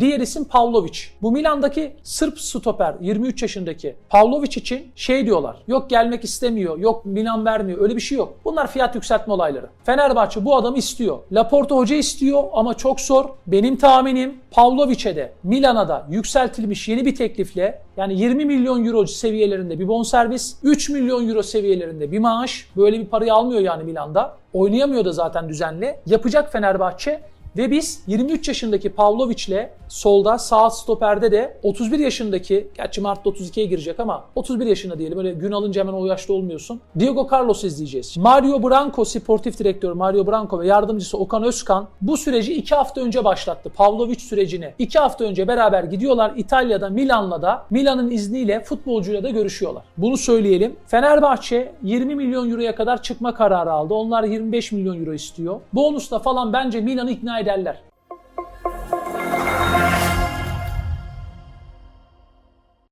Diğer isim Pavlovic. Bu Milan'daki Sırp stoper 23 yaşındaki Pavlovic için şey diyorlar. Yok gelmek istemiyor. Yok Milan vermiyor. Öyle bir şey yok. Bunlar fiyat yükseltme olayları. Fenerbahçe bu adamı istiyor. Laporta hoca istiyor ama çok zor. Benim tahminim Pavlovic'e de Milan'a da yükseltilmiş yeni bir teklifle yani 20 milyon euro seviyelerinde bir bonservis, 3 milyon euro seviyelerinde bir maaş. Böyle bir parayı almıyor yani Milan'da. Oynayamıyor da zaten düzenli. Yapacak Fenerbahçe ve biz 23 yaşındaki Pavlovic'le solda sağ stoperde de 31 yaşındaki gerçi Mart'ta 32'ye girecek ama 31 yaşında diyelim öyle gün alınca hemen o yaşta olmuyorsun. Diego Carlos izleyeceğiz. Mario Branco sportif direktör Mario Branco ve yardımcısı Okan Özkan bu süreci 2 hafta önce başlattı. Pavlovic sürecini. 2 hafta önce beraber gidiyorlar İtalya'da Milan'la da Milan'ın izniyle futbolcuyla da görüşüyorlar. Bunu söyleyelim. Fenerbahçe 20 milyon euroya kadar çıkma kararı aldı. Onlar 25 milyon euro istiyor. Bonusla falan bence Milan'ı ikna ederler.